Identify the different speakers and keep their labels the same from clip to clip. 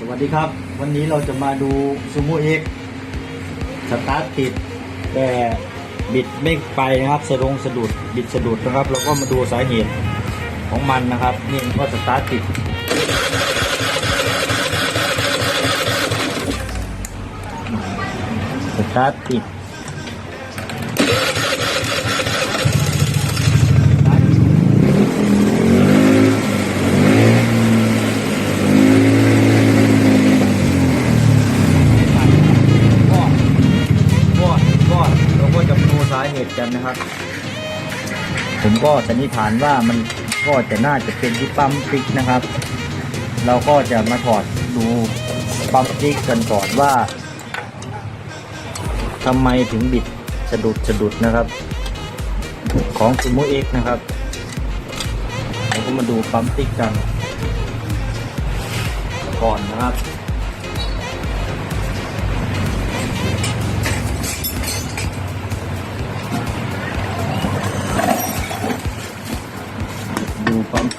Speaker 1: สวัสดีครับ วันนี้เราจะมาดูซูโม่เอ็กสตาร์ทติด แต่บิดไม่ไปนะครับสะดงสะดุดบิดสะดุดนะครับ เราก็มาดูสาเหตุของมันนะครับนี่ก็สตาร์ทติดสตาร์ทติด เหตุกันนะครับ ผมก็สันนิษฐานว่ามันก็จะน่าจะเป็นที่ปั๊มติ๊กนะครับ เราก็จะมาถอดดูปั๊มติ๊กกันก่อนว่าทำไมถึงบิดสะดุดสะดุดนะครับ ของซูโมเอ็กนะครับเราก็มาดูปั๊มติ๊กกันก่อนนะครับ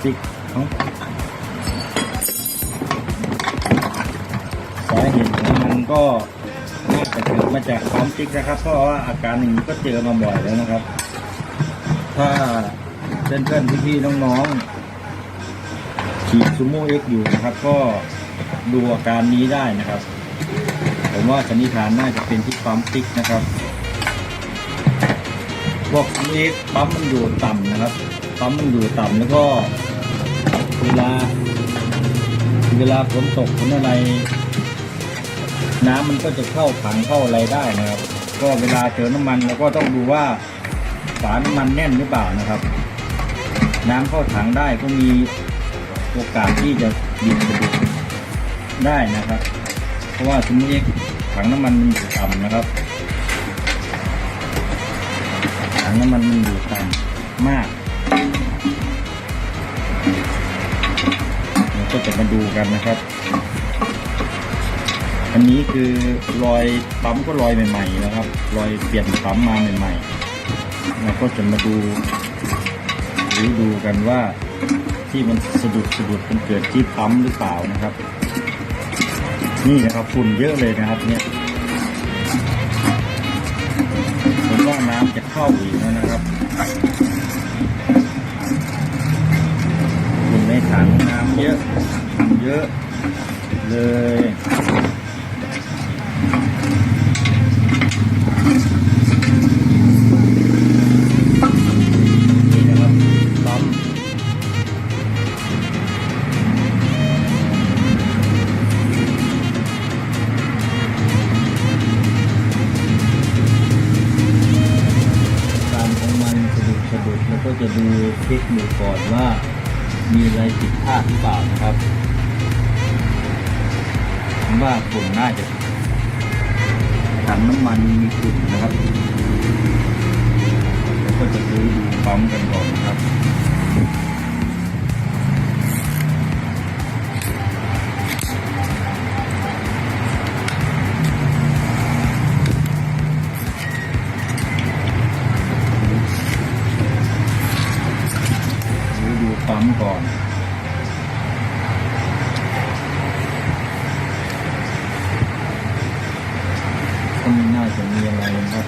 Speaker 1: ติ๊กเอ้าสาเหตุมันก็น่าจะเกิดมาจากปั๊มติ๊กนะครับ เพราะว่าอาการอย่างนี้ก็เจอมาบ่อยแล้วนะครับ ถ้าเพื่อนๆพี่ๆน้องๆขี่ซูโม่เอ็กอยู่นะครับ ก็ดูอาการนี้ได้นะครับ ผมว่าสันนิษฐานน่าจะเป็นที่ปั๊มติ๊กนะครับบอกเอ็กปั๊มมันอยู่ต่ำนะครับ ปั๊มมันอยู่ต่ำแล้วก็ เวลา เวลาฝนตกฝนอะไร น้ำมันก็จะเข้าถังเข้าอะไรได้นะครับ ก็เวลาเจอน้ำมันเราก็ต้องดูว่าฝาน้ำมันแน่นหรือเปล่านะครับ น้ำเข้าถังได้ก็มีโอกาสที่จะบินสะดุดได้นะครับ เพราะว่าสมมติถังน้ำมันมันอยู่ต่ำนะครับถังน้ำมันมันอยู่ต่ำมาก ดูกันนะครับ อันนี้คือรอยปั๊มก็รอยใหม่ๆนะครับ รอยเปลี่ยนปั๊มมาใหม่ๆเราก็จะมาดูหรือดูกันว่าที่มันสะดุดสะดุดมันเกิดที่ปั๊มหรือเปล่านะครับ นี่นะครับฝุ่นเยอะเลยนะครับ เนี่ยผมว่าน้ำจะเข้าอีกแล้วนะครับฝุ่นในถังน้ำเยอะ เยอะเลยนะครับปั๊มการของมันสะดุดสะดุดแล้วก็จะดูเช็คดูก่อนว่ามีอะไรผิดพลาดหรือเปล่านะครับ ผมว่าฝุ่นน่าจะถังน้ำมันมีฝุ่นนะครับ แล้วก็จะดูดูปั๊มกันก่อนนะครับ น่าจะมีอะไรนะครับ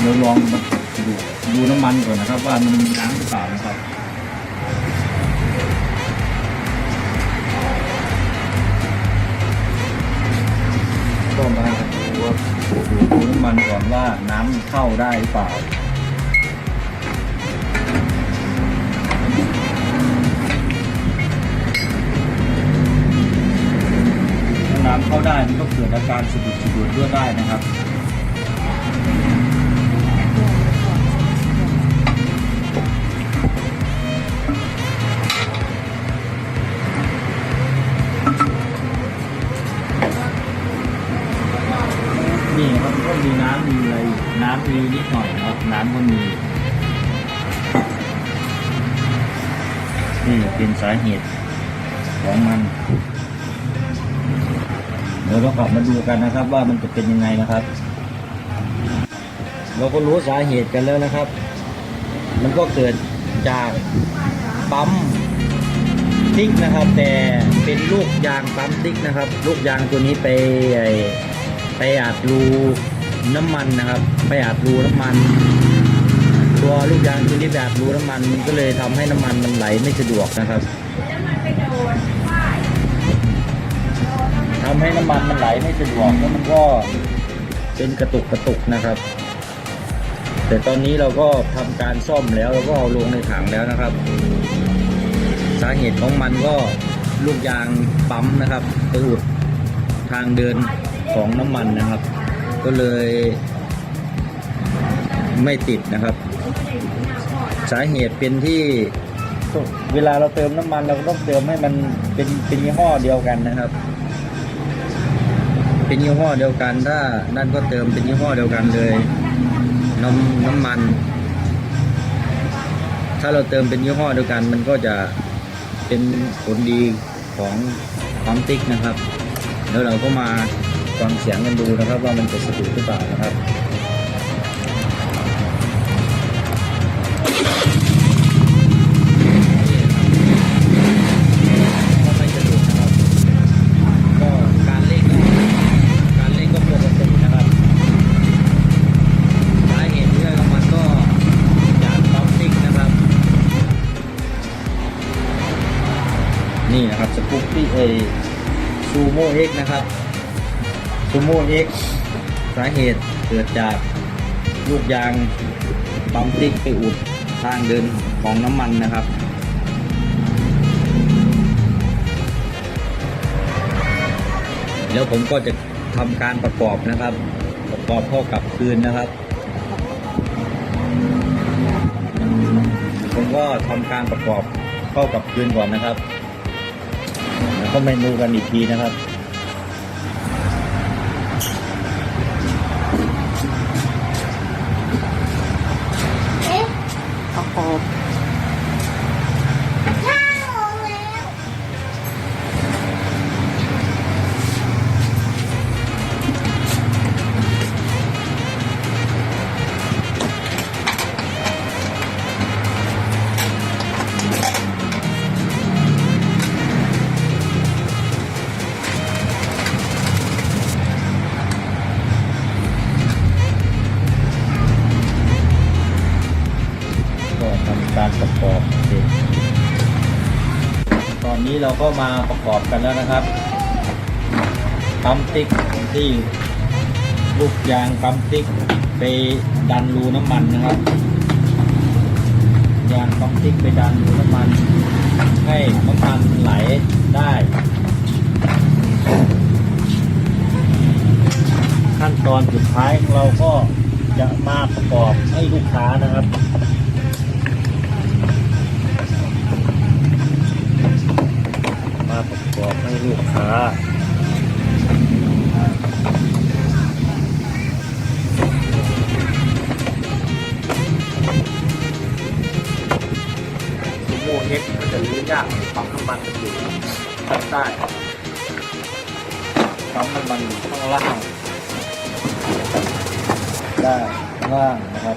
Speaker 1: เราลองมาดูดูน้ำมันก่อนนะครับ ว่ามันมีน้ำหรือเปล่านะครับก็มา ดูว่าดูน้ำมันก่อนว่าน้ำเข้าได้หรือเปล่าถ้าน้ำเข้าได้มันก็เกิดอาการสะดุดสะดุดด้วยได้นะครับ นี่เป็นสาเหตุของมัน เดี๋ยวเรากลับมาดูกันนะครับ ว่ามันจะเป็นยังไงนะครับ เราก็รู้สาเหตุกันแล้วนะครับ มันก็เกิดจากปั๊มติ๊กนะครับ แต่เป็นลูกยางปั๊มติ๊กนะครับ ลูกยางตัวนี้ไปไปอัดรูน้ำมันนะครับ ไปอัดรูน้ำมัน ตัวลูกยางตัวนี้ไปอัดรูน้ำมันมันก็เลยทำให้น้ำมันมันไหลไม่สะดวกนะครับทำให้น้ำมันมันไหลไม่สะดวกแล้วมันก็เป็นกระตุกกระตุกนะครับ แต่ตอนนี้เราก็ทำการซ่อมแล้วเราก็เอาลงในถังแล้วนะครับ สาเหตุของมันก็ลูกยางปั๊มนะครับไปอุดทางเดินของน้ำมันนะครับ ก็เลยไม่ติดนะครับ สาเหตุเป็นที่เวลาเราเติมน้ำมันเราก็ต้องเติมให้มันเป็นเป็นยี่ห้อเดียวกันนะครับ เป็นยี่ห้อเดียวกัน ถ้านั่นก็เติมเป็นยี่ห้อเดียวกันเลย น้ำน้ำมัน ถ้าเราเติมเป็นยี่ห้อเดียวกัน มันก็จะเป็นผลดีของปั๊มติ๊กนะครับ แล้วเราก็มาฟังเสียงกันดูนะครับ ว่ามันจะสะดุดหรือเปล่านะครับ ซูโม่เอ็กนะครับซูโม่เอ็กสาเหตุเกิดจากลูกยางปั๊มติ๊กไปอุดทางเดินของน้ำมันนะครับแล้วผมก็จะทำการประกอบนะครับ ประกอบเข้ากับคืนนะครับ ผมก็ทำการประกอบเข้ากับคืนก่อนนะครับ แล้วก็เมนูกันอีกทีนะครับ
Speaker 2: ป
Speaker 1: นี้เราก็มาประกอบกันแล้วนะครับปั๊มติ๊กที่ลูกยางปั๊มติ๊กไปดันรูน้ำมันนะครับ ยางปั๊มติ๊กไปดันรูน้ำมัน ให้น้ำมันไหลได้ ขั้นตอนสุดท้ายเราก็จะมาประกอบให้ลูกค้านะครับ มาประกอบให้ลูกค้าซูโม่เอ็กซ์ก็จะรู้ยากปั๊มน้ำมันอยู่ข้างใต้ปั๊มน้ำมันอยู่ข้างล่างได้างล่างนะครับ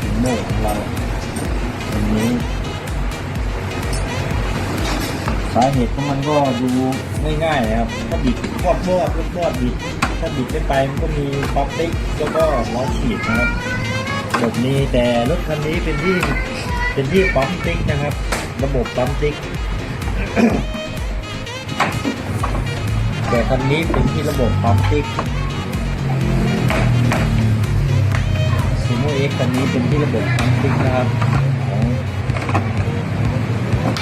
Speaker 1: ซูโม่ของเราตรงนี้าเหตุของมันก็ดูง่ายๆนะครับถ้าบิดพวดพวดพวดบิดถ้าบิดไม่ไปมันก็มีป๊อปติ๊กแล้วก็ล้อฉีดนะครับแบบนี้แต่รถคันนี้เป็นที่เป็นที่ปั๊มติ๊กนะครับ ระบบปั๊มติ๊กแต่คันนี้เป็นที่ระบบปั๊มติ๊กซูโมเอ็กคันนี้เป็นที่ระบบปั๊มติ๊กนะครับ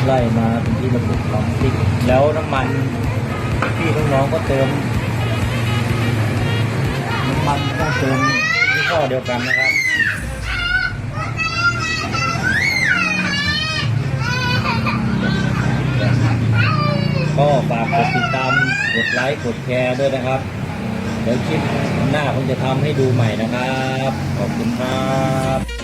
Speaker 1: ไล่มาเป็นที่ระบบปั๊มติ๊กแล้วน้ำมันพี่น้องก็เติมน้ำมันต้องเติมยี่ห้อเดียวกันนะครับก็ฝากกดติดตามกดไลค์กดแชร์ด้วยนะครับ เดี๋ยวคลิปหน้าผมจะทำให้ดูใหม่นะครับ ขอบคุณครับ